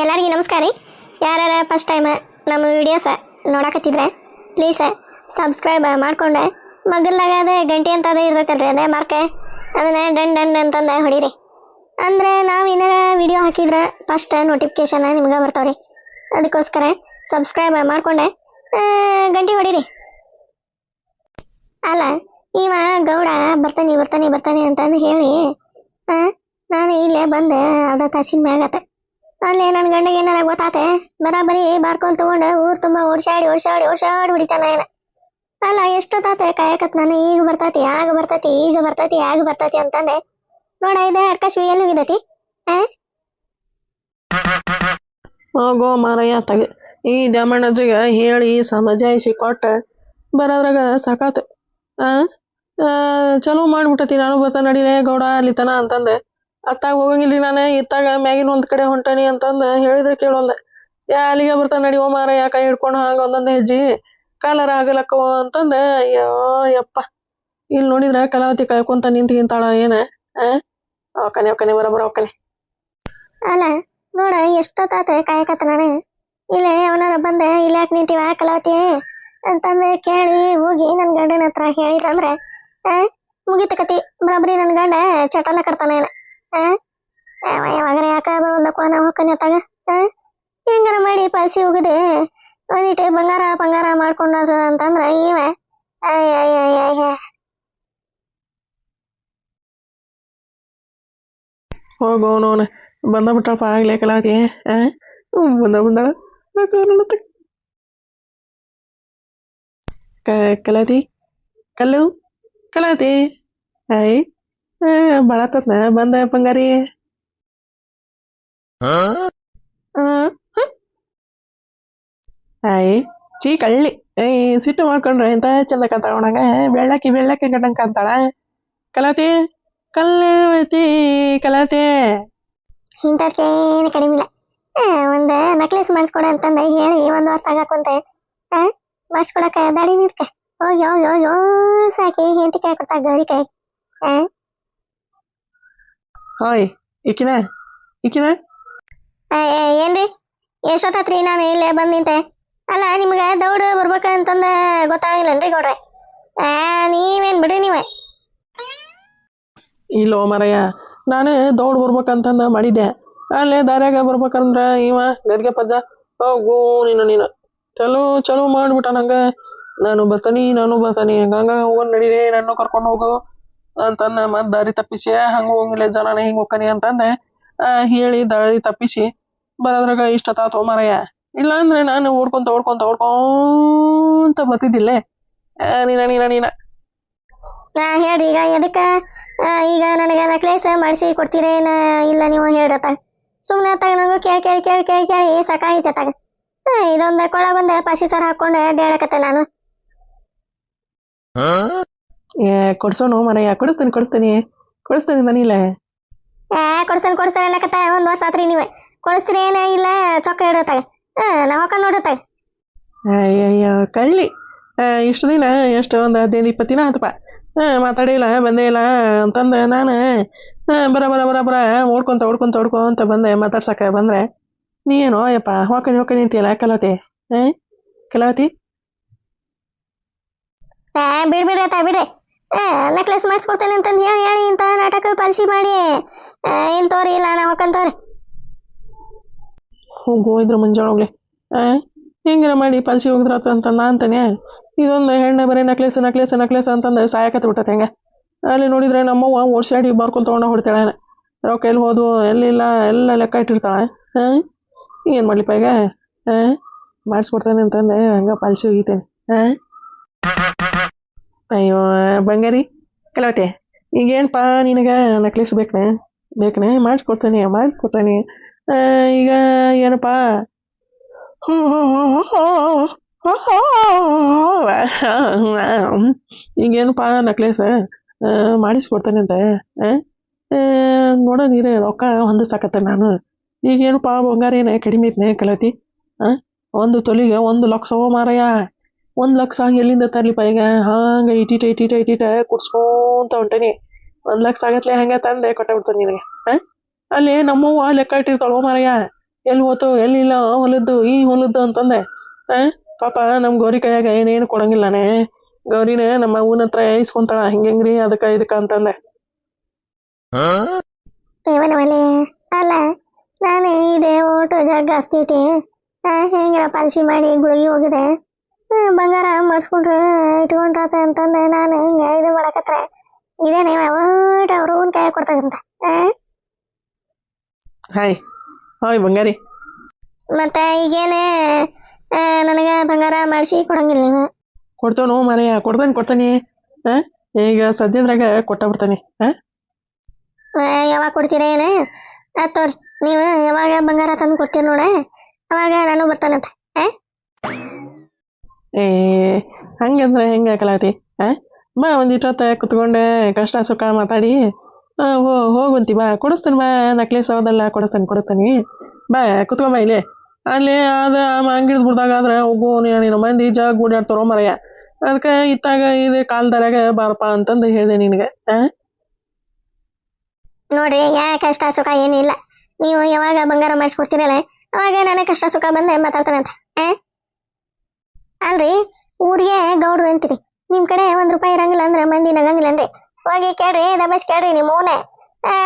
ಎಲ್ಲರಿಗೂ ನಮಸ್ಕಾರ ರೀ. ಯಾರ್ಯಾರ ಫಸ್ಟ್ ಟೈಮ್ ನಮ್ಮ ವಿಡಿಯೋಸ ನೋಡಕತ್ತಿದ್ರೆ ಪ್ಲೀಸ್ ಸಬ್ಸ್ಕ್ರೈಬ್ ಮಾಡ್ಕೊಂಡೆ. ಮಗಲ್ದಾಗ ಅದೇ ಗಂಟೆ ಅಂತ ಅದೇ ಇರ್ತೈತಲ್ರಿ, ಅದೇ ಮಾರ್ಕೆ ಅದನ್ನ ಡನ್ ಡನ್ ಅಂತಂದು ಹೊಡೀರಿ. ಅಂದ್ರೆ ನಾವು ಏನಾರ ವಿಡಿಯೋ ಹಾಕಿದ್ರೆ ಫಸ್ಟ್ ನೋಟಿಫಿಕೇಶನ್ ನಿಮ್ಗೆ ಬರ್ತಾವ್ರಿ. ಅದಕ್ಕೋಸ್ಕರ ಸಬ್ಸ್ಕ್ರೈಬ್ ಮಾಡ್ಕೊಂಡೆ. ಗಂಟೆ ಹೊಡೀರಿ. ಅಲ್ಲ, ಇವ ಗೌಡ ಬರ್ತಾನೆ ಬರ್ತಾನೆ ಬರ್ತಾನೆ ಅಂತಂದು ಹೇಳಿ ನಾನು ಇಲ್ಲೇ ಬಂದೆ ಅರ್ಧ ತಾಸಿನ ಮ್ಯಾಗತ್ತೆ ಅಲ್ಲೇ ನನ್ನ ಗಂಡಗೆ ಏನಾರ ಗೊತ್ತಾತೆ? ಬರಾಬರಿ ಬಾರ್ಕೊಂಡ್ ತಗೊಂಡು ಊರ್ ತುಂಬ ಓಡ್ಸಾಡಿ ಓಡ್ಸಾಡಿ ಓಡ್ಸಾಡಿ ಬಿಡಿತಾನ ಏನ? ಅಲ್ಲ, ಎಷ್ಟೊತ್ತಾತೆ ಕಾಯಕತ್ ನಾನು? ಈಗ ಬರ್ತೈತಿ, ಆಗ ಬರ್ತೈತಿ, ಈಗ ಬರ್ತೈತಿ, ಆಗ ಬರ್ತೈತಿ ಅಂತಂದೆ. ನೋಡ, ಇದೆ ಅಡ್ಕಶ್ವಿ ಎಲ್ಲಿ ಹೋಗಿದತಿ? ಹೋಗೋ ಮಾರಯ್ಯ, ತಗ ಈ ದ್ಯಾಮಣ್ಣಜ್ಜಿಗೆ ಹೇಳಿ ಸಮಜಾಯಿಸಿ ಕೊಟ್ಟ. ಬರೋದ್ರಾಗ ಸಾಕಾತ. ಆ? ಚಲೋ ಮಾಡ್ಬಿಟ್ಟತಿ, ನಾನು ಬರ್ತ ನಡಿಲೆ ಗೌಡ ಅಲ್ಲಿತನ ಅಂತಂದೆ. ಅತ್ತಾಗ ಹೋಗಂಗಿಲ್ಲ ನಾನು, ಇತ್ತಾಗ ಮ್ಯಾಗಿನ ಒಂದ್ ಕಡೆ ಹೊಂಟಾನಿ ಅಂತಂದು ಹೇಳಿದ್ರೆ ಕೇಳೋಲ್ಲ. ಯಾ ಅಲ್ಲಿಗೆ ಬರ್ತಾನ ಓ ಯಾ ಕೈ ಹಿಡ್ಕೊಂಡು ಹಂಗ ಒಂದೊಂದು ಹೆಜ್ಜಿ. ಕಾಲರ ಆಗಲಕ್ಕವ ಅಂತಂದ, ಅಯ್ಯೋ, ಯಪ್ಪ. ಇಲ್ಲಿ ನೋಡಿದ್ರ ಕಲಾವತಿ ಕಾಯ್ಕೊಂತ ನಿಂತ್ಗಿಂತಾಳ ಏನ? ಅವಕನೆ ಅವಕನೆ ಬರೋಬರ ಅವಕನೆ. ಅಲ್ಲ, ನೋಡ, ಎಷ್ಟೊತ್ತಾತ ಕಾಯಕತ್ತ ನಾನು? ಇಲ್ಲೇ ಅವನಾರ ಬಂದೆ, ಇಲ್ಲ ಯಾಕೆ ನಿಂತೀವ ಕಲಾವತಿ? ಅಂತಂದು ಕೇಳಿ ಹೋಗಿ ನನ್ನ ಗಂಡನ ಹತ್ರ ಹೇಳಿದ್ರಂದ್ರೆ ಮುಗಿತ ಕತಿ. ಬರಬರಿ ನನ್ನ ಗಂಡ ಚಟನ ಕಟ್ತಾನ ಏನ? ಆ ಯಾವ ಯಾವಾಗರ ಯಾಕ ಬಂದಪ್ಪ ನಾ ಹೊಕ್ಕನೆ ತಗ ಆ ಹೆಂಗಾರ ಮಾಡಿ ಪಾಲ್ಸಿ ಹೋಗದೆ ಒಂದಿಟ್ಟು ಬಂಗಾರ ಬಂಗಾರ ಮಾಡ್ಕೊಂಡ್ರ ಅಂತಂದ್ರ ಇವ ಅಯ್ಯ ಅಯ್ಯ ಅಯ್ಯ ಅಯ್ಯ ಹೋಗೋ ನೋನ ಬಂದ ಬಿಟ್ಟಪ್ಪ ಆಗ್ಲೇ ಕಲಾವತಿ ಆ ಬಂದ ಬಂದಾಳ ಕಲಾವತಿ ಕಲ್ಲು ಕಲಾವತಿ ಆಯ್ ಬಳತತ್ನ. ಬಂದ ಬಂಗಾರಿ. ಆಯ್ ಚೀ ಕಳ್ಳಿ. ಏಯ್ ಸಿಟ್ಟು ಮಾಡ್ಕೊಂಡ್ರೆ ಎಂತ ಚಂದ ಕಾಂತಾಳ ಒಣಗ ಬೆಳ್ಳಕ್ಕಿ ಬೆಳ್ಳಕ್ಕಿ ಗಂಡಂಗ್ ಕಾಂತಾಳ ಕಲ್ಲತಿ ಕಲತೆ ಕಲಾವತಿ. ಇಂಥದ್ಕೆ ಏನು ಕಡಿಮೆ ಇಲ್ಲ. ಒಂದು ಒಂದ್ ನೆಕ್ಲೆಸ್ ಮಾಡಿಸ್ಕೊಡ ಅಂತಂದ ಹೇಳಿ ಒಂದು ವರ್ಷ ಹಾಕೊಂತೆ. ಮಾಡಿಸ್ಕೊಡಕ್ಕೆ ಮಾಡಿಸ್ಕೊಡಕ ದಾಡಿ ನಿಂತ್ಕ ಹೋಗಿ ಹೋಗಿ ಹೋಗಿ ಸಾಕಿ ಹೆಂಡತಿ ಕೈ ಕೊಡ್ತಾ ಗೌರಿ ಕೈ. ಆ? ಹಾಯ್ ಆ, ಏ, ಏನ್ರಿ? ಎಷ್ಟೊತ್ತಾತ್ರಿ ನಾನು ಇಲ್ಲೇ ಬಂದ್ ನಿಂತೆ? ಅಲ್ಲ ನಿಮ್ಗೆ ದೌಡ್ ಬರ್ಬೇಕಂತಂದ ಗೊತ್ತಾಗಿಲ್ಲನ್ರಿ ಗೌಡ್ರೆ? ನೀವೇನ್ ಬಿಡ್ರಿ ನೀವೇ? ಇಲ್ಲೋ ಮರಯ್ಯ ನಾನು ದೌಡ್ ಬರ್ಬೇಕಂತಂದ ಮಾಡಿದ್ದೆ. ಅಲ್ಲೇ ದಾರ್ಯಾಗ ಬರ್ಬೇಕಂದ್ರ ಇವ ಗದ್ಗೆ ಪಜ್ಜ ಹೋಗು ನೀನು ನೀನು. ಚಲೋ ಚಲೋ ಮಾಡ್ಬಿಟ್ಟ ನಂಗ ನಾನು ಬರ್ತಾನಿ ನಾನು ಬರ್ತಾನಿ. ಹಂಗ ಹೋಗೋಣ ನಡೀರಿ ನನ್ನ ಕರ್ಕೊಂಡು ಹೋಗು. ಅಂತಂದ ಮತ್ ದಾರಿ ತಪ್ಪಿಸಿ ಹಂಗ ಹೋಗಿಲ್ಲ ಜನ ಹಿಂಗ್ ಹೋಗ್ಕನಿ ಅಂತಂದ. ಆ, ಹೇಳಿ ದಾರಿ ತಪ್ಪಿಸಿ ಬರೋದ್ರಾಗ ಇಷ್ಟ ತಾತೋ ಮಾರಾಯ. ಇಲ್ಲ ಅಂದ್ರೆ ನಾನು ಓಡ್ಕೊಂತ ಓಡ್ಕೊಂತ ಓಡ್ಕೊಂತ ಬರ್ತಿದ್ದಿಲ್ಲೇ. ಆ, ನೀನ ನೀನ ನೀನ. ಹೇಳ್ರಿ ಈಗ ಎದಕ್ಕ? ಆ, ಈಗ ನನಗೆ ನೆಕ್ಲೇಸ್ ಮಾಡಿಸಿ ಕೊಡ್ತೀರೇನ ಇಲ್ಲ ನೀವು ಹೇಳ್ರತ ಸುಮ್ಮನೆ ತಗ ನನಗೂ ಕೇಳಿ ಕೇಳಿ ಕೇಳಿ ಕೇಳಿ ಕೇಳಿ ಸಾಕಾಗೈತೆ ತಗ. ಇದೊಂದು ಕೊಳಗೊಂದು ಪಾಸಿ ಸರ್ ಹಾಕೊಂಡು ಡೇಳಕತ್ತೆ ನಾನು. ಏ ಕೊಡ್ಸೋನು ಮರಯ್ಯ. ಕೊಡಿಸ್ತೀನಿ ಕೊಡಿಸ್ತೀನಿ. ಕೊಡಿಸ್ತೀನಿ ಮನಿಲೇ. ಏ ಕೊಡ್ಸನ್ ಕೊಡ್ಸನ್ ಅನ್ನಕತ್ತ ಒಂದು ವರ್ಷ ಆತ್ರಿ ನೀವೇ. ಕೊಡಿಸ್ರಿ ಏನ ಇಲ್ಲ ಚೊಕ್ಕ ಇಡತ್ತಾಗ ಹಾ ನಾವು ಹಾಕೊಂಡು ನೋಡತ್ತಾಗ ಅಯ್ಯಯ್ಯೋ ಕಳ್ಳಿ. ಇಷ್ಟು ದಿನ ಎಷ್ಟು ಒಂದು ಹದಿನೈದು ಇಪ್ಪತ್ತು ದಿನ ಆತಪ್ಪ. ಹಾಂ ಮಾತಾಡಿಲ್ಲ ಬಂದೇ ಇಲ್ಲ ಅಂತಂದು ನಾನು. ಬರ ಬರ ಬರ ಬರ. ಓಡ್ಕೊಂತ ಓಡ್ಕೊಂತ ಓಡ್ಕೊಂತ ಬಂದೆ. ಮಾತಾಡ್ಸಕ್ಕೆ ಬಂದ್ರೆ ನೀ ಏನೋ ಅಯ್ಯಪ್ಪ ಹೋಕಣಿ ಹೋಕಣಿ ಅಂತೀಯಲ್ಲ ಕಲಾವತಿ? ಹಾಂ ಕಲಾವತಿ? ಏ ಬಿಡ್ ಬಿಡ್ರಿ. ನೆಕ್ಲೆಸ್ ಮಾಡಿಸ್ಕೊಡ್ತೇನೆ ಅಂತಂದು ಹೇಳಿ ಹೇಳಿ, ಇಂಥ ನಾಟಕ ಪಾಲಿಸಿ ಮಾಡಿ. ಏನು ತೋರಿ ಇಲ್ಲ, ನಾವು ಹಾಕಂತವ್ರಿ ಹೋಗು, ಇದ್ರ ಮುಂಜಾನೆ ಹೋಗ್ಲಿ. ಮಾಡಿ ಪಾಲಿಸಿ ಹೋಗಿದ್ರ ಅಂತ ನಾ ಅಂತಾನೆ. ಇದೊಂದು ಹೆಣ್ಣು ಬರೀ ನಕ್ಲೇಸ್ ನಕ್ಲೇಸ್ ನಕ್ಲೇಸ್ ಅಂತಂದು ಸಾಯಕತ್ತು ಬಿಟ್ಟತೆ ಹೆಂಗೆ. ಅಲ್ಲಿ ನೋಡಿದ್ರೆ ನಮ್ಮವ್ವ ಓಡ್ಸಾಡಿ ಬರ್ಕೊಂಡು ತೊಗೊಂಡು ಹೊಡ್ತಾಳೆ. ರೊಕ್ಕ ಎಲ್ಲಿ ಹೋದ್ವು ಎಲ್ಲಿಲ್ಲ ಎಲ್ಲ ಲೆಕ್ಕ ಇಟ್ಟಿರ್ತಾಳೆ. ಹಾಂ ಏನು ಮಾಡ್ಲಿಪ್ಪ ಈಗ? ಹಾಂ ಮಾಡಿಸ್ಕೊಡ್ತಾನೆ ಅಂತಂದೆ, ಹಂಗೆ ಪಾಲಿಸಿ ಹೋಗಿತೇನೆ ಹಾಂ ಅಯ್ಯೋ, ಬಂಗಾರಿ ಕೆಲವತ್ತೆ ಈಗೇನಪ್ಪ ನಿನಗೆ ನಕ್ಲೇಸ್ ಬೇಕನೆ ಬೇಕನೆ? ಮಾಡಿಸ್ಕೊಡ್ತಾನೆ ಮಾಡಿಸ್ಕೊಡ್ತಾನೆ. ಈಗ ಏನಪ್ಪ? ಈಗೇನಪ್ಪ ನಕ್ಲೇಸ್ ಮಾಡಿಸ್ಕೊಡ್ತಾನೆ ಅಂತ ನೋಡೋ ನೀರು, ರೊಕ್ಕ ಹೊಂದಿಸಾಕತ್ತೆ ನಾನು. ಈಗೇನಪ್ಪ ಬಂಗಾರ ಏನೇ ಕಡಿಮೆ ಐತ್ನೆ ಕಲತಿ ಒಂದು ತೊಲಿಗೆ ಒಂದು ಲಕ್ಷವೋ ಮಾರಯ್ಯ. ಒಂದು ಲಕ್ಷ ಎಲ್ಲಿಂದ ತರ್ಲಿಪ್ಪ ಈಗ ಹಂಗ ಇಟಿಟ ಇಟಿಟ ಇಟಿಟ ಕುಡ್ಸ್ಕೊಂತ ಹೊಂಟೇನಿ. ಒಂದ್ ಲಕ್ಷ ಆಗತ್ಲೆ ಹಂಗೆ ತಂದೆ ಕೊಟ್ಟ ಬಿಡ್ತಾನೆ ನಿನಗೆ. ಹಾಂ? ಅಲ್ಲಿ ನಮ್ಮವ್ವ ಲೆಕ್ಕ ಇಟ್ಟಿರ್ತಾಳೋ ಮಾರಯ್ಯ ಎಲ್ಲಿ ಹೋತು ಎಲ್ಲಿಲ್ಲ ಹೊಲದ್ದು ಈ ಹೊಲದ್ದು ಅಂತಂದೆ. ಆ ಪಾಪ ನಮ್ಮ ಗೌರಿ ಕೈಯಾಗ ಏನೇನು ಕೊಡಂಗಿಲ್ಲನೇ? ಗೌರಿನೇ ನಮ್ಮ ಊನ ಹತ್ರ ಇಸ್ಕೊಂತಾಳ ಹಿಂಗೆಂಗ್ರಿ ಅದಕ್ಕೆ ಇದಕ್ಕೆ ಅಂತಂದೆ. ಅಲ್ಲ ನಾನೇ ಇದೆ ಓಟು ಜಗ್ಗ ಅಸ್ತೈತಿ. ಹೆಂಗ್ರ ಪಾಲಿಸಿ ಮಾಡಿ ಗುಳಿಗೆ ಹೋಗಿದೆ? ಬಂಗಾರ ಮಾಡಿಸ್ಕೊಂಡ್ರೆ ಇಟ್ಕೊಂಡ್ರಾತ ಅಂತಂದೆ ನಾನು. ಹಿಂಗೆ ಇದು ಮಾಡಕತ್ರ. ಇದೇನೇ ಒಟ್ಟು ಅವ್ರ ಹೂವಿನ ಕೈ ಕೊಡ್ತಾಗಂತ ಹಾಯ್. ಹಾಯ್ ಬಂಗಾರಿ. ಮತ್ತೆ ಈಗೇನೆ ನನಗೆ ಬಂಗಾರ ಮಾಡಿಸಿ ಕೊಡಂಗಿಲ್ಲ ನೀವು ಕೊಡ್ತೇವೆ ಮಾರಯ್ಯ ಕೊಡ್ತಾನೆ ಕೊಡ್ತಾನೆ. ಹಾಂ ಈಗ ಸದ್ಯದ್ರಾಗ ಕೊಟ್ಟ ಬಿಡ್ತಾನೆ. ಹಾಂ ಯಾವಾಗ ಕೊಡ್ತೀರಾ ಏನು? ಆತೋರಿ ನೀವು ಯಾವಾಗ ಬಂಗಾರ ತಂದು ಕೊಡ್ತೀರಿ ನೋಡ. ಅವಾಗ ನಾನು ಬರ್ತಾನಂತೆ. ಏ ಹಂಗಂದ್ರೆ ಹೆಂಗೆ ಕಲಾತಿ ಹಾಂ ಬಾ ಒಂದು ಕುತ್ಕೊಂಡೆ, ಕಷ್ಟ ಸುಖ ಮಾತಾಡಿ. ಹಾಂ ಹೋ, ಹೋಗುಂತಿ, ಬಾ, ಕೊಡಿಸ್ತೀನಿ ಬಾ ನಕ್ಲೇಸ್ ಸೌದೆಲ್ಲ ಕೊಡಿಸ್ತಾನೆ ಕೊಡಿಸ್ತಾನೆ. ಬಾ ಕುತ್ಕೊಂಬ ಇಲ್ಲಿ. ಅಲ್ಲಿ ಅದು ಅಂಗಡಿ ಬಿಡ್ದಾಗ ಆದ್ರೆ, ಹೋಗು, ನೀನು ನೀನು ಮಂದಿ ಜಾಗ ಓಡಾಡ್ತಾರೋ ಮರಯ್ಯ ಅದಕ್ಕೆ ಇತ್ತಾಗ ಇದು ಕಾಲ್ದಾರಾಗ ಬಾರಪ್ಪ ಅಂತಂದು ಹೇಳಿದೆ ನಿನಗೆ ಹಾಂ ನೋಡ್ರಿ, ಯಾ ಕಷ್ಟ ಸುಖ ಏನಿಲ್ಲ. ನೀವು ಯಾವಾಗ ಬಂಗಾರ ಮಾಡಿಸ್ಕೊಡ್ತೀರಲ್ಲ, ಅವಾಗ ನನಗೆ ಕಷ್ಟ ಸುಖ ಬಂದೆ ಮಾತಾಡ್ತಾನಂತೆ ಆ? ಅಲ್ರಿ, ಊರಿಗೆ ಗೌಡ್ರು ಅಂತೀರಿ. ನಿಮ್ ಕಡೆ ಒಂದ್ ರೂಪಾಯಿ ಇರಂಗಿಲ್ಲ ಅಂದ್ರೆ ಮಂದಿ ನಗಂಗಿಲ್ಲ ಅಂದ್ರೆ. ಹೋಗಿ ಕೇಳ್ರಿ ದಮೇಶ್ ಕೇಳ್ರಿ ನಿಮ್ಮ ಓನೆ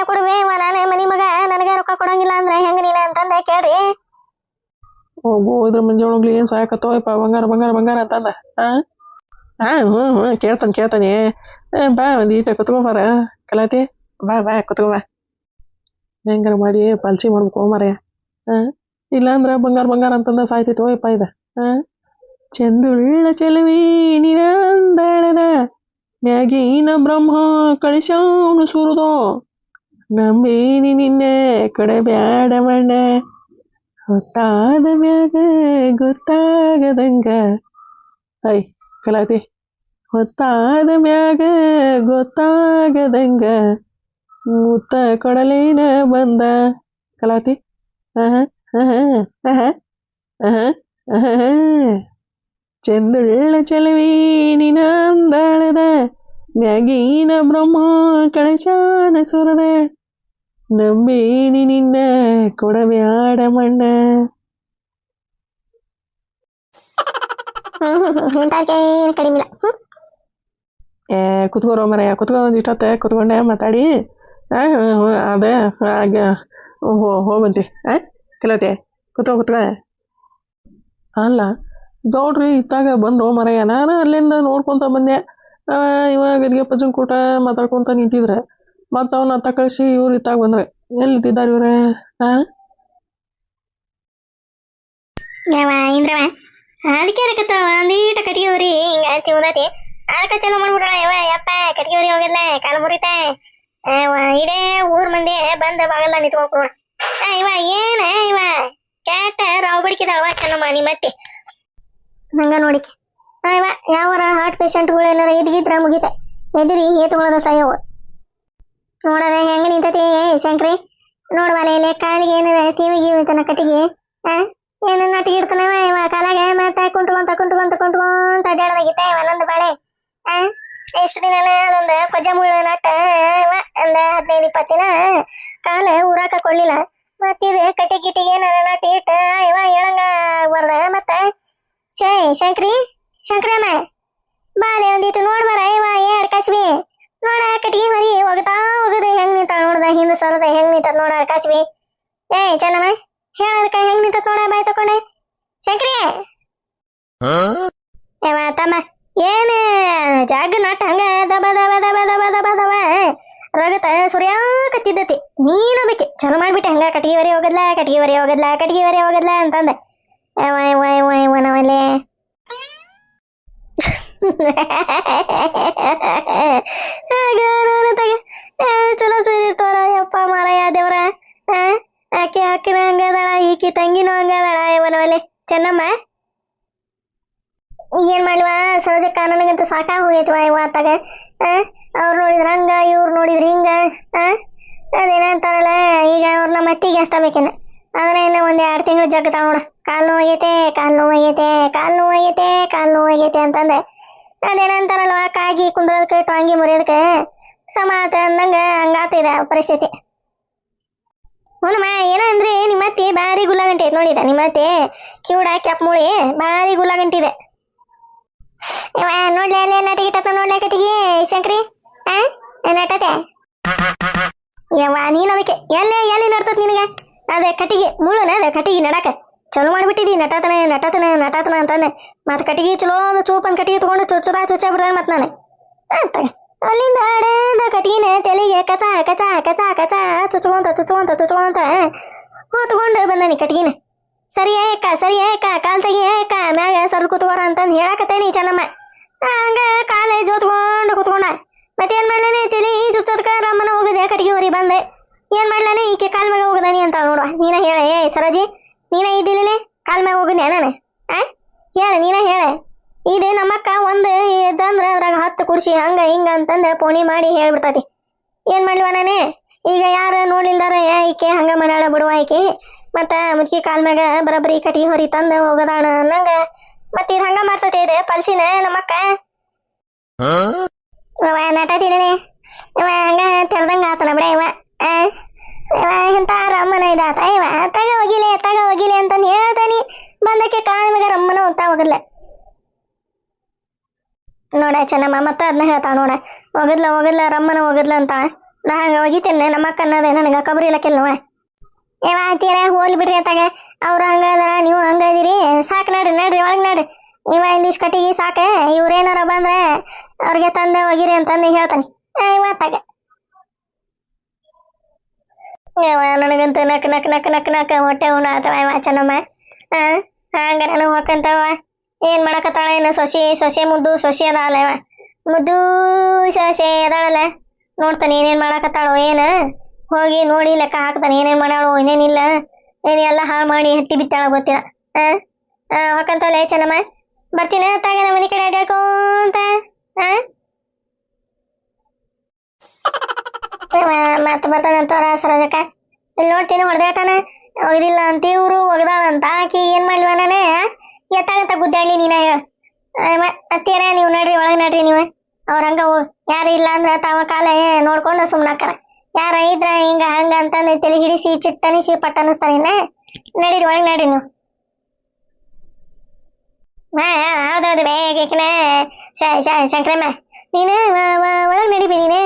ಕೊಡುವೆ ನಾನೇ ಮನಿ ಮಗ, ನನಗೆ ರೊಕ್ಕ ಕೊಡಂಗಿಲ್ಲ ಅಂದ್ರೆ ಹೆಂಗ ನೀನ ಅಂತಂದೆ ಕೇಳ್ರಿ. ಹೋಗು, ಇದ್ರ ಮುಂಜೆ ಏನ್ ಸಾಯಕತ್ತೋ ಸಾಕತ್ತೋಯಪ್ಪ ಬಂಗಾರ ಬಂಗಾರ ಬಂಗಾರ ಅಂತಂದ. ಹಾಂ ಹಾ ಹ್ಞೂ ಹ್ಞೂ ಕೇಳ್ತಾನೆ ಕೇಳ್ತಾನೆ. ಬಾ, ಒಂದು ಈಟ ಕುತ್ಕೊಂಬಾರ ಕಲಾತಿ ಬಾ ಬಾ ಕುತ್ಕೊಂಬ ಹೆಂಗಾರ ಮಾಡಿ ಪಾಲ್ಸಿ ಮಾಡ್ಬೇಕು ಮಾರಯ್ಯ ಹಾಂ ಇಲ್ಲಾಂದ್ರೆ ಬಂಗಾರ ಬಂಗಾರ ಅಂತಂದ ಸಾಯ್ತೈತೆ ಓಯಪ್ಪ ಇದು. ಹಾಂ ಚಂದುಳ್ಳ ಚೆಲುವಿ ನಿರಂದಳದ ಮ್ಯಾಗಿನ ಬ್ರಹ್ಮ ಕಳಿಸವನು ಸುರಿದೋ ನಂಬೇನಿ ನಿನ್ನೆ ಕಡೆ ಬ್ಯಾಡ ಮಣ್ಣ ಹೊತ್ತಾದ ಮ್ಯಾಗ ಗೊತ್ತಾಗದಂಗ ಐ ಕಲಾತಿ ಹೊತ್ತಾದ ಮ್ಯಾಗ ಗೊತ್ತಾಗದಂಗ ಮುತ್ತ ಕೊಡಲೇನ ಬಂದ ಕಲಾತಿ ಆಹ, ಆಹ, ಆಹ, ಆಹ, ಆಹ. ಚೆಂದುಳ್ಳ ಚಲವೇ ನಿನಂದಾಳದ ಮ್ಯಾಗಿನ ಬ್ರಹ್ಮ ಕಳಶಾನ ಸುರದ ನಂಬೇನಿ ನಿನ್ನ ಕೊಡಬ್ಯಾಡ ಮಣ್ಣ. ಏನು ಏ ಕುತ್ಕೋರೋ ಮರ ಕುತ್ಕೊ ಒಂದಿಷ್ಟೊತ್ತೆ ಕುತ್ಕೊಂಡೆ ಮಾತಾಡಿ. ಅದೇ ಆಗ ಹೋ ಹೋಗಂತಿ. ಆ ಕೆಲತೆ ಕುತ್ಕೊ ಕುತ್ಕೊ. ಅಲ್ಲ ಗೌಡ್ರಿ ಇತ್ತಾಗ ಬಂದ್ರು ಮರೆಯ ನಾನು ಅಲ್ಲಿಂದ ನೋಡ್ಕೊಂತ ಬಂದೆ. ಆ, ಗದ್ಗೆ ಪಜನ್ ಕೂಟ ಮಾತಾಡ್ಕೊಂತ ನಿಂತಿದ್ರೆ. ಮತ್ತು ಅವನ ಅತ್ತ ಕಳಿಸಿ ಇವ್ರು ಇತ್ತಾಗ ಬಂದ್ರೆ. ಎಲ್ಲಿದ್ದಾರೆ ಇವ್ರೆ? ಹಾಂ ಯಾವ ಇಂದ್ರವ ಅದಕ್ಕೆ ಇರಕತ್ತಾವ ಒಂದೀಟ ಕಟ್ಟಿಗೆ ಉರಿ ಹಿಂಗ ಹಚ್ಚಿ ಉದತಿ. ಅದಕ್ಕೆ ಚಲೋ ಮಾಡ್ಬಿಟ್ರ ಯವ ಯಪ್ಪ ಕಟ್ಟಿಗೆ ಉರಿ ಹೋಗಿಲ್ಲ. ಕಾಲು ಮುರಿತ. ಇಡೇ ಊರ್ ಮಂದಿ ಬಂದ ಬಾಗಲ್ಲ ನಿಂತ್ಕೊಂಡು ಇವ ಏನ? ಇವ ಕ್ಯಾಟ ರಾವ್ ಬಡಿಕಿದಾವ ಚೆನ್ನಮ್ಮ ನಿಮ್ಮ ಮಟ್ಟಿ ಹಂಗ ನೋಡಿಕೆ ಆ, ಇವ ಯಾವರ ಹಾರ್ಟ್ ಪೇಷಂಟ್ಗಳು ಏನಾರ ಇದ್ಗಿದ್ರ ಮುಗಿತೆ. ಎದಿರಿ ಏತುಗಳದ ಸಾಯವು ನೋಡದ ಹೆಂಗ ನಿಂತತಿ? ಏ ಶಂಕ್ರಿ ನೋಡ್ವಾಲೆ ಇಲ್ಲಿ ಕಾಲಿಗೆ ಏನಾರ ತೀವಿ ಗೀವಿ ತನ ಕಟ್ಟಿಗೆ? ಆ ಏನು ನಟಿಗೆ ಇಡ್ತಾನವ ಇವ? ಕಾಲಾಗ ಮತ್ತೆ ಕುಂಟ್ಕೊಂತ ಕುಂಟ್ಕೊಂತ ಕುಂಟ್ಕೊಂತ ಅಡ್ಡಾಡದಾಗಿತ್ತ ಇವ ನಂದು ಬಾಳೆ. ಆ ಎಷ್ಟು ದಿನ ಅದೊಂದು ಕೊಜ್ಜ ಮುಳ್ಳು ನಟ್ಟ ಇವ? ಒಂದ ಹದಿನೈದು ಇಪ್ಪತ್ತು ದಿನ ಕಾಲ ಊರಾಕ ಕೊಳ್ಳಿಲ್ಲ ಮತ್ತಿದೆ ಕಟ್ಟಿ ಗಿಟ್ಟಿಗೆ ಏನಾರ ನಟಿ ಇಟ್ಟ ಇವ? ಹೇಳಂಗ ಬರ್ದ ಮತ್ತ? ಶೇ ಶಂಕ್ರಿ ಶಂಕ್ರಮ್ಮ ಬಾಲೆ ಒಂದಿಟ್ಟು ನೋಡ್ಬಾರ ಇವ ಏರ್ ಕಚ್ಬಿ ನೋಡ ಕಟ್ಗಿ ಮರಿ ಹೋಗ್ತಾ ಹೋಗುದು ಹೆಂಗ್ ನಿಂತ ನೋಡ್ದ ಹಿಂದ ಸರದ ಹೆಂಗ್ ನಿಂತ ನೋಡ ಕಚ್ಬಿ ಏ ಚೆನ್ನಮ್ಮ ಹೇಳದಕ್ಕ ಹೆಂಗ್ ನಿಂತ ನೋಡ ಬಾಯ್ ತಕೊಂಡೆ. ಶಂಕ್ರಿ. ಏವ ತಮ್ಮ ಏನ ಜಾಗ ನಾಟ ಹಂಗ ದಬ ದಬ ದಬ ದಬ ದಬ ದಬ. ರಗತ ಸುರ್ಯಾಕತ್ತಿದ್ದತಿ ನೀನು ಬೇಕೆ. ಚಲೋ ಮಾಡ್ಬಿಟ್ಟೆ ಹಂಗ ಕಟ್ಟಿಗೆ ವರಿ ಹೋಗದ್ಲ ಕಟ್ಟಿಗೆ ವರಿ ಹೋಗದ್ಲ ಕಟ್ಟಿಗೆ ವರಿ ಹೋಗದ್ಲ ಅಂತಂದ. ಯವ ಯವ ಯವ ಯವ ನವಲೆ ಆಗ ನಾನು ತಗ ಏ, ಚಲೋ ಸೇರಿರ್ತಾರ ಯಪ್ಪ ದೇವ್ರ ಆ, ಆಕೆ ಆಕಿನ ಹಂಗದಾಳ ಈಕಿ ತಂಗಿನೂ ಹಂಗದಾಳ ಇವನವಲೆ ಚೆನ್ನಮ್ಮ ಏನ್ ಮಾಡ್ಲವ ಸಹಜಕ್ಕ ನನಗಂತೂ ಸಾಕಾಗಿ ಹೋಗೈತವ ಇವ ಆ ಅವ್ರು ನೋಡಿದ್ರ ಹಂಗ ಇವ್ರು ನೋಡಿದ್ರ ಹಿಂಗ? ಅದೇನಂತಾರಲ್ಲ ಈಗ ಅವ್ರ ನಮ್ಮ ಮತ್ತಿಗೆ ಅಷ್ಟ ಬೇಕೇನ ಅದನ್ನ ಇನ್ನ ಒಂದ್ ಎರಡು ತಿಂಗಳು ಜಗ್ತಾವ ನೋಡ. ಕಾಲ್ ನೋವಾಗೈತೆ ಕಾಲ್ ನೋವಾಗೈತೆ ಕಾಲ್ ನೋವಾಗೈತೆ ಕಾಲ್ ನೋವಾಗೈತೆ ಅಂತಂದ್ರೆ ಅದೇನಂತಾರಲ್ವ ಕಾಗಿ ಕುಂದ್ರೋದಕ್ಕೆ, ಟಾಂಗಿ ಮುರಿಯೋದಕ್ಕೆ? ಸಮಾತ ಅಂದಂಗ ಹಂಗಾತಿದೆ ಪರಿಸ್ಥಿತಿ. ಹ್ಞೂನಮ್ಮ ಏನೋ ಅಂದ್ರೆ ನಿಮ್ಮ ಅತ್ತಿ ಭಾರಿ ಗುಲಾಗಂಟಿ ಐತೆ ನೋಡಿದ. ನಿಮ್ಮ ಕಿವುಡ ಕೆಪ್ ಮೂಳಿ, ಭಾರಿ ಗುಲಾಗಂಟಿದೆ ಇವ ನೋಡ್ಲಿ ಅಲ್ಲೇ ನಟಿಗೆ ಇಟ್ಟತ್ತ ನೋಡ್ಲಿ ಕಟ್ಟಿಗೆ, ಶಂಕ್ರಿ? ಆ? ನಟತೆ? ಯವ್ವ, ನೀನ್ ಅದಕ್ಕೆ ಎಲ್ಲಿ ಎಲ್ಲಿ ನಡ್ತದೆ ನಿನಗೆ? ಅದೇ ಕಟ್ಟಿಗೆ ಮುಳ್ಳನ ಅದೇ ಕಟ್ಟಿಗೆ ನಡಕ. ಚಲೋ ಮಾಡಿಬಿಟ್ಟಿದಿ, ನಟತನ ನಟತನ ನಟತನ ಅಂತಂದೆ ಮತ್ತೆ ಕಟ್ಟಿಗೆ ಚಲೋ ಚೂಪನ್ ಕಟ್ಟಿಗೆ ತಗೊಂಡು ಚುಚ್ಚುದ ಚುಚ್ಚ ಬಿಡ್ತಾನೆ ಮತ್ತೆ ನಾನು. ಅಂತ. ಅಲ್ಲಿಂದ ಅಡೇದ ಕಟಿಗಿನ ತಲೆಗೆ ಕಚ ಕಚ ಕಚ ಕಚ ಚುಚ್ಕೊಂತ ಚುಚ್ಕೊಂತ ಚುಚ್ಕೊಂತ ಹೊತ್ಕೊಂಡು ಬಂದಾನಿ ಕಟಿಗಿನ ಸರಿ ಏಕ ಸರಿ ಏಕ, ಕಾಲ್ ತೆಗಿ ಏಕ, ಮ್ಯಾಗ ಸರ್ದು ಕೂತ್ಕೋರ ಅಂತಂದು ಹೇಳಕತ್ತೇನಿ ಚೆನ್ನಮ್ಮ. ಹಂಗ ಕಾಲೇ ಜೋತ್ಕೊಂಡು ಕೂತ್ಕೊಂಡ. ಮತ್ತೇನ್ ಮಾಡ್ಲಾನೆ, ತಲಿ ಚುಚ್ಚೋದಕ್ಕ ರಮ್ಮನ ಹೋಗಿದೆ ಕಟ್ಟಿಗೆ ಊರಿ ಬಂದೆ. ಏನ್ ಮಾಡ್ಲಾನೆ ಈಕೆ ಕಾಲ್ ಮ್ಯಾಗ ಹೋಗದಾನಿ ಅಂತ ನೋಡುವ. ನೀನ ಹೇಳ ಏ ಸರೋಜಿ ನೀನ ಇದ್ದಿಲ್ಲೇ ಕಾಲ್ ಮ್ಯಾಗ ಹೋಗಿನಿ ನಾನು? ಆ? ಹೇಳ ನೀನ ಹೇಳ. ಇದು ನಮ್ಮಕ್ಕ ಒಂದು ಇದ್ದಂದ್ರ ಅದ್ರಾಗ ಹತ್ತು ಕುಡ್ಸಿ ಹಂಗ ಹಿಂಗ ಅಂತಂದ ಪೋಣಿ ಮಾಡಿ ಹೇಳ್ಬಿಡ್ತತಿ. ಏನ್ ಮಾಡ್ಲಿವ ನಾನೇ? ಈಗ ಯಾರು ನೋಡ್ಲಿಲ್ದಾರ ಏ ಈಕೆ ಹಂಗ ಮಾಡ್ಯಾಳ ಬಿಡುವ ಈಕೆ ಮತ್ತ ಮುಚ್ಚಿ ಕಾಲ್ ಮ್ಯಾಗ ಬರಬ್ರಿ ಕಟ್ಟಿ ಹೊರಿ ತಂದ ಹೋಗದಾಣ ಅನ್ನಂಗ. ಮತ್ತ ಇದು ಹಂಗ ಮಾಡ್ತತಿ ಇದೆ ಪಲ್ಸಿನ ನಮ್ಮಕ್ಕ. ನಟ ತಿನ್ನನೆ ಇವ ಹಂಗ ತೆರೆದಂಗ ಆತನ ಬಿಡ ಇವ. ಎಂತ ರಮ್ಮನ ಇದಾತ ಇವ, ತಗ ಹೋಗಿಲೆ ತಗ ಹೋಗಿಲೆ ಅಂತ ಹೇಳ್ತಾನಿ. ಬಂದಕ್ಕೆ ಕಾಲ್ ಮ್ಯಾಗ ರಮ್ಮನ ಹೋಗ್ತಾ ಹೋಗಲ್ಲ. ನೋಡ ಚೆನ್ನಮ್ಮ, ಮತ್ತೆ ಅದನ್ನ ಹೇಳ್ತಾಳ ನೋಡ. ಹೋಗದ್ಲ ಹೋಗದ್ಲ, ರಮ್ಮನ ಹೋಗದ್ಲ ಅಂತ. ನಾ ಹಂಗ ಒಗಿತೇನೆ ನಮ್ಮ ಅಕ್ಕ ಅನ್ನೋದೇ ನನಗೆ ಕಬರಿ ಇಲ್ಲಕ್ಕಿಲ್ವ ಏವ ಅಂತೀರ ಹೋಲ್ ಬಿಡ್ರಿ ಅತ್ತಾಗ ಅವ್ರು ಹಂಗ ಅದಾರ, ನೀವು ಹಂಗ ಇದೀರಿ. ಸಾಕು ನಡ್ರಿ ನಡ್ರಿ, ಒಳಗೆ ನಡ್ರಿ. ಇವ ಇಂದಿಸ್ ಕಟ್ಟಿಗೆ ಸಾಕ ಇವ್ರೇನಾರ ಬಂದ್ರೆ ಅವ್ರಿಗೆ ತಂದೆ ಹೋಗಿರಿ ಅಂತಂದು ಹೇಳ್ತಾನೆ. ಇವತ್ತಾಗ ಯವ್ವ ನನಗಂತೂ ನಕ್ ನಕ್ ನಕ್ ನಕ್ ನಕ್, ಹೊಟ್ಟೆ ಉಣ ಆತವ ಇವ ಚೆನ್ನಮ್ಮ ನಾನು ಹೋಗ್ಕಂತವ ಏನ್ ಮಾಡಕತ್ತಾಳ ಏನು ಸೊಸೆ ಸೊಸೆ ಮುದ್ದು, ಸೊಸೆ ಅದಾಳ ಮುದ್ದು ಸೊಸೆ ಅದಾಳಲ್ಲ. ನೋಡ್ತಾನೆ ಏನೇನ್ ಮಾಡಕತ್ತಾಳೋ ಏನು. ಹೋಗಿ ನೋಡಿ ಲೆಕ್ಕ ಹಾಕ್ತಾನೆ ಏನೇನ್ ಮಾಡಾಳೋ ಏನೇನಿಲ್ಲ ಏನ್ ಹಾಳು ಮಾಡಿ ಹತ್ತಿ ಬಿತ್ತಾಳ ಗೊತ್ತಿಲ್ಲ. ಆ ಆ ಹೊಕ್ಕಂತವಲ್ಲ ಚೆನ್ನಮ್ಮ ಬರ್ತೀನ ತಾಗ ನಮ್ಮ ಮನೆ ಕಡೆ ಅಡ್ಯಾಡ್ಕೊಂತ? ಆ ಮತ್ತೆ ಬರ್ತಾನಂತವ್ರ ಸರೋಜಕ್ಕ ಇಲ್ಲಿ ನೋಡ್ತೀನಿ ಹೊಡೆದಾಟನ ಒಗದಿಲ್ಲ ಅಂತ ಇವ್ರು ಒಗದಾಳ ಅಂತ ಆಕಿ ಏನ್ ಮಾಡ್ಲಿವ ನಾನೇ ಎತ್ತಾಗಂತ ಗುದ್ದಾಡ್ಲಿ ನೀನ ಹೇಳ ಅತ್ತೀರ ನೀವು ನಡ್ರಿ ಒಳಗೆ ನಡ್ರಿ ನೀವು ಅವ್ರ ಹಂಗ ಹೋಗ್ ಯಾರು ಇಲ್ಲ ಅಂದ್ರ ತಾವ ಕಾಲ ನೋಡ್ಕೊಂಡು ಸುಮ್ನಾಕರ ಯಾರ ಇದ್ರ ಹಿಂಗ ಹಂಗ ಅಂತಂದು ತಲೆ ಹಿಡಿಸಿ ಚಿಟ್ಟನಿಸಿ ಪಟ್ಟ ಅನ್ನಿಸ್ತಾರ ಇನ್ನ ನಡೀರಿ ಒಳಗೆ ನಡ್ರಿ ನೀವು ಹಾ ಹೌದೌದು ಬೇಕಿನ ಶಂಕರಮ್ಮ ನೀನು ಒಳಗೆ ನಡಿಬಿ ನೀನು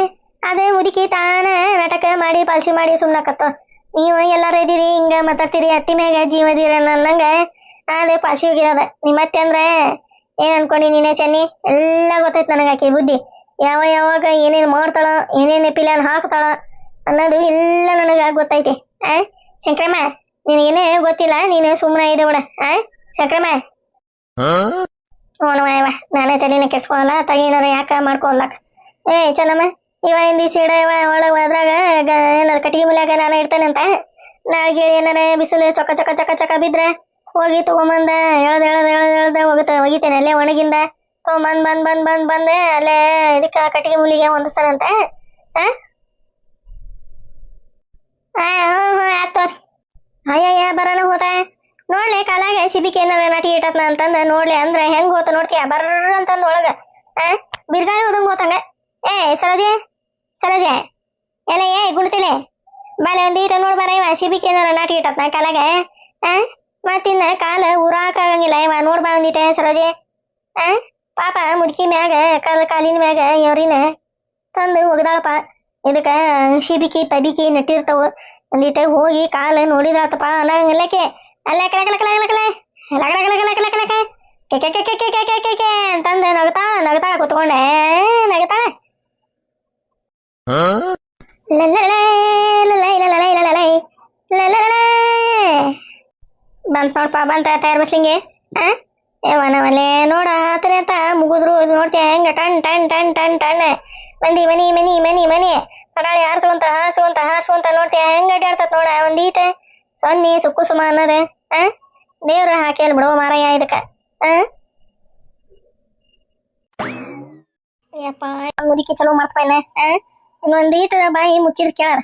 ಅದು ಮುದುಕಿ ತಾನ ನಾಟಕ ಮಾಡಿ ಪಾಲ್ಸಿ ಮಾಡಿ ಸುಮ್ನಾಕತ್ತ ನೀವು ಎಲ್ಲಾರ ಇದೀರಿ ಹಿಂಗ ಮಾತಾಡ್ತೀರಿ ಅತ್ತಿ ಮ್ಯಾಗ ಜೀವದಿರ ಅನ್ನಂಗ ಅದೇ ಪಾಲ್ಸಿ ಹೋಗಿರೋದ. ನಿಮ್ಮ ಅತ್ತೆ ಅಂದ್ರೆ ಏನ್ ಅನ್ಕೊಂಡಿ ನೀನೆ ಚೆನ್ನಿ? ಎಲ್ಲ ಗೊತ್ತೈತೆ ನನಗೆ ಆಕೆ ಬುದ್ಧಿ. ಯಾವ ಯಾವಾಗ ಏನೇನ್ ಮಾಡ್ತಾಳ ಏನೇನ್ ಪಿಲಾನ್ ಹಾಕ್ತಾಳ ಅನ್ನೋದು ಎಲ್ಲ ನನಗೆ ಗೊತ್ತೈತಿ. ಆ ಶಂಕ್ರಮ್ಮ ನಿನಗೇನೆ ಗೊತ್ತಿಲ್ಲ ನೀನು ಸುಮ್ಮನೆ ಇದೆ ಬಿಡ. ಆ ಶಂಕ್ರಮ್ಮ. ಹ್ಞೂ ನಾನೇ ತಲೆನ ಕೆಡ್ಸ್ಕೊಳಲ್ಲ ತಗೇನಾರ ಯಾಕೆ ಮಾಡ್ಕೊಲ್ಲಕ ಏ ಚೆನ್ನಮ್ಮ ಇವ ಹಿಂದಿ ಸೀಡ ಒಳಗೆ ಅದ್ರಾಗ ಗ- ಏನಾರ ಕಟ್ಟಿಗೆ ಮುಲ್ಯಾಗ ನಾನು ಇಡ್ತೇನೆ ಅಂತ ನಾಳೆ ಏನಾರ ಬಿಸಿಲು ಚೊಕ್ಕ ಚೊಕ್ಕ ಚೊಕ್ಕ ಚೊಕ್ಕ ಬಿದ್ರೆ ಹೋಗಿ ತಗೊಂಬಂದ ಹೇಳ್ದ ಹೇಳ್ದ ಎಳ್ದ ಎಳ್ದ ಹೋಗುತ್ತ. ಒಗಿತೇನೆ ಅಲ್ಲೇ ಒಣಗಿಂದ ತಗೊಂಬಂದ್ ಬಂದ್ ಬಂದ್ ಬಂದ್ ಬಂದೆ ಅಲ್ಲೇ ಇದಕ್ಕ ಕಟ್ಟಿಗೆ ಮುಲಿಗೆ ಅಂತ. ಆ? ಆ, ಹ್ಞೂ ಹ್ಞೂ ಆತ್ ತೋರಿ. ಅಯ್ಯಯ್ಯ ಬರೋಣ ಹೋತ. ನೋಡ್ಲಿ ಕಾಲಾಗ ಸಿಬಿಕೆ ಏನಾರ ನಾಟಿ ಇಟ್ಟತ್ನ ಅಂತಂದ ನೋಡ್ಲಿ ಅಂದ್ರೆ ಹೆಂಗ್ ಹೋತ ನೋಡ್ತೀಯ? ಬರ್ರ ಅಂತಂದ ಒಳಗ. ಹ ಬಿರ್ಗಾಳಿ ಹೋದಂಗ ಹೋತಂಗ. ಏ ಸರೋಜೆ. ಸರೋಜೆ ಎಲ್ಲ ಏ ಗುಳ್ತಿಲೆ ಬಾಲೆ ಒಂದ್ ಈಟ ನೋಡ್ ಬರ ಇವ ಸಿಬಿಕೆ ಏನಾರ ನಾಟಿ ಇಟ್ಟತ್ನ ಕಾಲಾಗ ಆ ಮತ್ತಿನ್ನ ಕಾಲ ಊರಾಕ ಆಗಂಗಿಲ್ಲ ಇವ ನೋಡ್ ಬಾ ಒಂದೀಟ ಸರೋಜೆ ಆ ಪಾಪ ಮುದುಕಿ ಮ್ಯಾಗ ಕಾಲ ಕಾಲಿನ ಮ್ಯಾಗ ಎವ್ರಿನ ತಂದು ಒಗದಾಳಪ್ಪ ಇದಕ್ಕ ಶಿಬಿಕಿ ಪಬಿಕಿ ನಟ್ಟಿರ್ತಾವ ಒಂದೀಟ ಹೋಗಿ ಕಾಲ ನೋಡಿದ್ರಾತಪ್ಪ ಅನ್ನಂಗಿಲ್ಲಕ್ಕೆ ಅಲ್ಲ ಕಲ ಕಲ ಕಲ ಕಲ ಕಲ ಲಕ ಲಕ ಲಕ ಲಕ ಲಕ ಲಕ ಕೆ ಕೆ ಕೆ ಕೆ ಕೆ ಕೆ ಕೆ ಕೆ ಕೆ ಅಂತಂದು ನಗ್ತಾಳ ನಗ್ತಾಳ ಕುತ್ಕೊಂಡೆ ನಗ್ತಾಳ ಲಲಲೇ, ಲಲೈ, ಲಲಲೈ, ಲಲಲೈ, ಲಲಲೇ. ಬಂತ್ ನೋಡ್ಪ ಬಂತ ತಯಾರು ಬಸ್ಲಿಂಗೆ ಆ ಏವನವಲ್ಲೇ ನೋಡ ಆತನೇ ಅಂತ ಮುಗಿದ್ರು ಇದು ನೋಡ್ತೀಯ ಹೆಂಗ ಟನ್ ಟನ್ ಟನ್ ಟನ್ ಟನ್ ಮಂದಿ ಮನಿ ಮನಿ ಮನಿ ಮನಿ ಕಡಾಳಿ ಹಾರ್ಸುವಂತ ಹಾರ್ಸುವಂತ ಹಾರ್ಸುವಂತ ನೋಡ್ತೀಯ ಹೆಂಗ ಅಡ್ಡಾಡ್ತತ್ ನೋಡ ಒಂದೀಟ ಸೊನ್ನಿ ಸುಕ್ಕು ಸುಮ ಅನ್ನೋದು ಆ ದೇವ್ರ ಹಾಕ್ಯಾನ ಬಿಡುವ ಮಾರಯ್ಯ ಇದಕ್ಕ ಆ ಯಪ್ಪ ಮುದುಕಿ ಚಲೋ ಮಾಡ್ತಾನೆ ಆ ಈಟ ಬಾಯಿ ಮುಚ್ಚಿದ್ ಕೇಳಾರ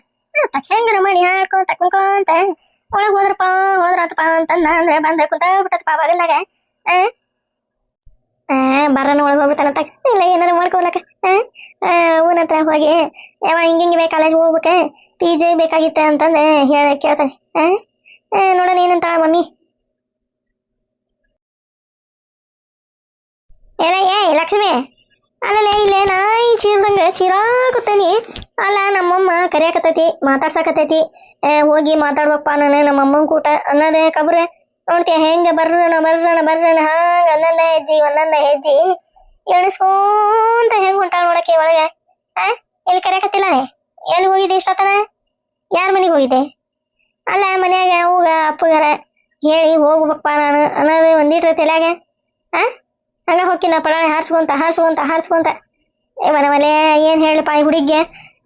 ತಕ್ಕ ಹೆಂಗರ ಮಾಡಿ ಹಾಕೊಂತ ಕುಂಕೊಂತ ಒಳಗ್ ಹೋದ್ರಪ್ಪ, ಹೋದ್ರಾತಪ್ಪ ಅಂತಂದ ಅಂದ್ರೆ ಬಂದ ಕುಂತ ಬಾಗಿಲಾಗ ಆ ಬರನ ಒಳಗ್ ಹೋಗ್ಬಿಟ್ಟನಂತ ಇಲ್ಲ ಏನಾರ ಮಾಡ್ಕೊಲಕ ಊನ ಹತ್ರ ಹೋಗಿ ಯಾವ ಹಿಂಗ ಹಿಂಗ ಕಾಲೇಜ್ ಹೋಗ್ಬೇಕ ಪಿ ಜಿ ಬೇಕಾಗಿತ್ತೆ ಅಂತಂದು ಹೇಳ, ಕೇಳ್ತಾನೆ. ನೋಡೋಣ ಏನಂತಾಳ ಮಮ್ಮಿ. ಏನ ಏ, ಲಕ್ಷ್ಮಿ, ಅಲ್ಲಲ್ಲ, ಇಲ್ಲೇ ನಾಯಿ ಚೀರ್ದಂಗ ಅಲ್ಲ, ನಮ್ಮಮ್ಮ ಕರೆಯಕತ್ತೈತಿ, ಮಾತಾಡ್ಸಕತ್ತೈತಿ. ಹೋಗಿ ಮಾತಾಡ್ಬೇಕಪ್ಪ ನಾನು ನಮ್ಮಮ್ಮನ ಕೂಟ ಅನ್ನೋದೇ ಕಬ್ರೆ. ನೋಡ್ತೀಯ, ಹೆಂಗ ಬರ್ರಣ ಬರ್ರಣ ಬರ್ರಣ ಹಾಂಗ ಒಂದೊಂದ ಹೆಜ್ಜಿ ಒಂದೊಂದ ಹೆಜ್ಜಿ. ಎಣಿಸ್ಕೊಂತ ಹೆಂಗ್ ಹೊಂಟಾಳ ನೋಡಕ್ಕೆ ಒಳಗೆ. ಆ, ಎಲ್ಲಿ ಕರೆಯಕತ್ತಿಲ್ಲ? ಎಲ್ಲಿ ಹೋಗಿದೆ ಇಷ್ಟತನ ಯಾರ ಮನೆಗೆ ಹೋಗಿದ್ದೆ? ಅಲ್ಲ, ಮನ್ಯಾಗ ಹೋಗ ಅಪ್ಪಗಾರ ಹೇಳಿ ಹೋಗ್ಬೇಕಪ್ಪ ನಾನು ಅನ್ನೋದು ಒಂದಿಟ್ರ ತಲೆಯಾಗ. ಆ, ಹಂಗ ಹೋಗಿನ ಪಡ ಹಾರ್ಸ್ಕೊಂತ ಹಾರ್ಸ್ಕೊಂತ ಹಾರ್ಸ್ಕೊಂತ. ಮನೆ ಏನ್ ಹೇಳಪ್ಪ ಈ ಹುಡುಗಿಗೆ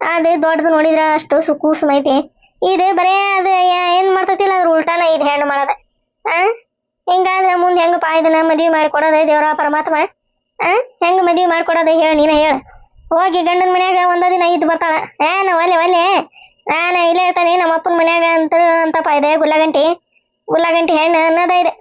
ಅದು ದೊಡ್ಡದು ನೋಡಿದ್ರ ಅಷ್ಟು ಸುಕೂಸಮ್ ಐತಿ. ಇದು ಬರೇ ಅದು ಏನು ಮಾಡ್ತತಿಲ್ಲ ಅದ್ರ ಉಲ್ಟಾನ ಇದು ಹೆಣ್ಣು ಮಾಡದ? ಆ? ಹಿಂಗಾದ್ರೆ ಮುಂದೆ ಹೆಂಗಪ್ಪ ಇದನ್ನ ಮದ್ವಿ ಮಾಡಿಕೊಡೋದ ದೇವರ ಪರಮಾತ್ಮ? ಆ? ಹೆಂಗ್ ಮದ್ವಿ ಮಾಡ್ಕೊಡೋದ ಹೇಳ, ನೀನ ಹೇಳ. ಹೋಗಿ ಗಂಡನ ಮನ್ಯಾಗ ಒಂದ ದಿನ ಇದ್ದು ಬರ್ತಾಳ. ಏ ನಾ ಒಲೆ ಒಲ್ಲೆ ನಾನು ಇಲ್ಲೇ ಇರ್ತಾನೆ ನಮ್ಮ ಅಪ್ಪನ ಮನ್ಯಾಗ ಅಂತ ಅಂತಪ್ಪ ಇದೆ ಗುಲ್ಲಗಂಟಿ ಗುಲ್ಲಗಂಟಿ ಹೆಣ್ಣು ಅನ್ನೋದ ಇದೆ.